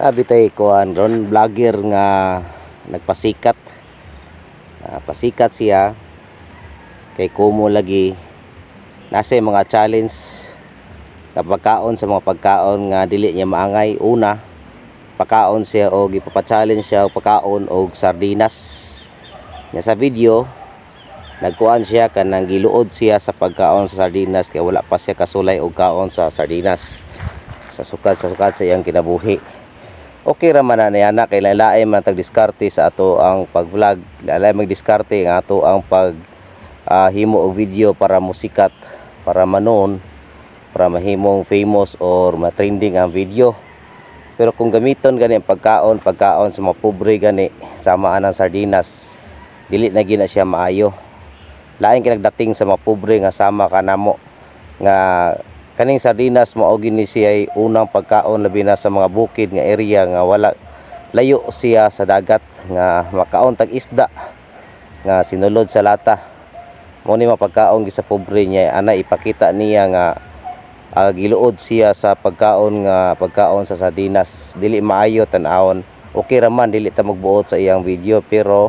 Sabi tayo kuhan ron vlogger nga nagpasikat. Ah, pasikat siya. Kay kumo lagi. Nasa mga challenge na pagkaon sa mga pagkaon nga dili niya maangay. Una pakaon siya o gipapa-challenge siya og pagkaon og sardinas. Nya sa video nagkuan siya kanang giluod siya sa pagkaon sa sardinas kay wala pa siya kasulay og kaon sa sardinas. Sa sukat sa sukat sa iyang kinabuhi okay ra man na niya na kay lain man tag diskarte sa ato ang pag-vlog. Lain mag-diskarte nga ato ang pag ah, himo og video para musikat para manon para mahimong famous or matrending ang video. Pero kung gamiton gani ang pagkaon pagkaon sa mga pobre gani sama anang sardinas dili na gina siya maayo. Lain kinagdating sa mga pobre nga sama ka namo nga kaning sardinas mao gini siya unang pagkaon labi na sa mga bukid nga area nga wala layo siya sa dagat nga makaon tag isda nga sinulod sa lata. Mo ni mapagkaon sa pobre niya ana ipakita niya nga ah, giluod siya sa pagkaon nga pagkaon sa sardinas dili maayo tan-awon okay ra man dili ta magbuot sa iyang video pero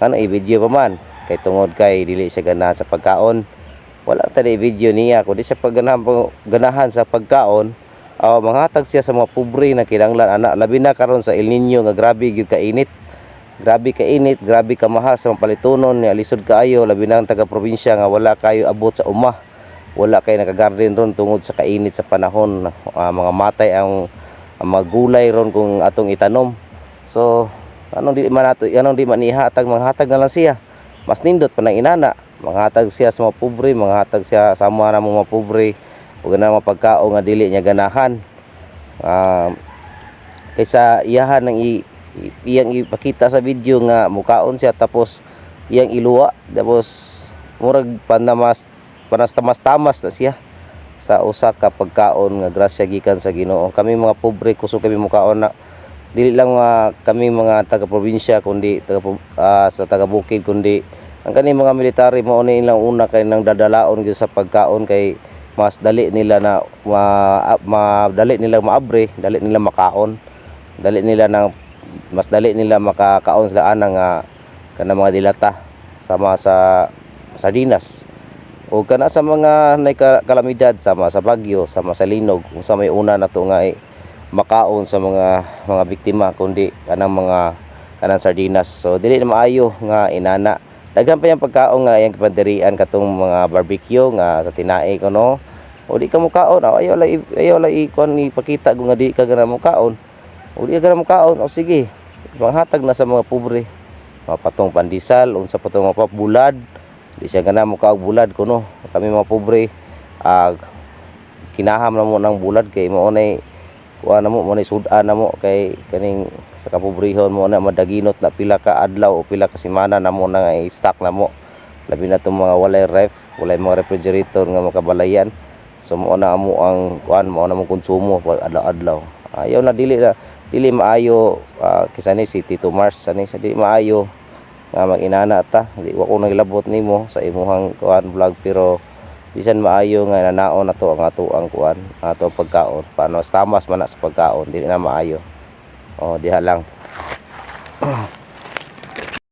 ano i-video pa man. Kay tungod kay dili siya ganahan sa pagkaon wala tadi video niya. Kundi sa pagganahan ganahan sa pagkaon aw manghatag siya sa mga pobre na kinahanglan ana labi na karon sa El Nino nga grabe gyud ka init grabe ka init grabe ka mahal sa palitunon ni alisod kaayo labi na ang taga probinsya nga wala kayo abot sa umah wala kayo nakagarden ron tungod sa kainit sa panahon. Ah, mga matay ang, ang mga gulay ron kung atong itanom. So anong di man ato anong di man ihatag manghatag na lang siya. Mas nindot pa ng inana manghatag siya sa mga pobre manghatag siya sa mga na mga pobre. Ug na mga pagkaon nga dili niya ganahan. Ah, kaysa iyahan ng i, i- iyang ipakita sa video nga mukaon siya tapos iyang iluwa tapos murag panamas panastamas-tamas na siya sa usa ka pagkaon nga grasya gikan sa Ginoo. Kami mga pobre kusog kami mukaon na. Dili lang nga kami mga taga probinsya kundi taga pro- ah, sa taga bukid kundi ang kani mga military mao ni ilang una kay nang dadalaon gyud sa pagkaon kay mas dali nila na ma, ma dali nila maabre dali nila makaon. Dali nila nang mas dali nila makakaon sila ana nga kana mga dilata sama sa sardinas o kana sa mga nay ka- kalamidad sama sa bagyo sama sa linog kung sa may una na to nga eh, makaon sa mga mga biktima kundi kanang mga kanang sardinas. So dili na maayo nga inana daghan pa yung pagkaon nga yang kapandirian katong mga barbecue nga sa tinae ko no o di ka mukaon. O ayaw la i- ayaw la ikon ipakita kung nga di ka gana mukaon. O di ka gana mukaon. O sige. Panghatag na sa mga pobre. Mga patong pandisal unsa patong mga bulad. Di siya gana mo kaog bulad kuno. Kami mga pobre ah kinaham na mo ng bulad kay mo nay kuha na mo mo nay sudan na mo kay kaning sa kapobrehon mo na madaginot na pila ka adlaw o pila ka semana na mo na i-stock na mo. Labi na itong mga walay ref walay mga refrigerator nga makabalayan so mo na amo ang kuan mo na mo konsumo pag adlaw-adlaw. Ayaw na dili na dili maayo ah, kisa ni si Tito Mars ani sa dili maayo nga mag-inana ta. Di wa ko naglabot nimo sa imuhang kuan vlog pero bisan maayo nga nanaon na to ang ato ang kuan ato pagkaon. Paano tamas man na sa pagkaon dili na maayo. Oh diha lang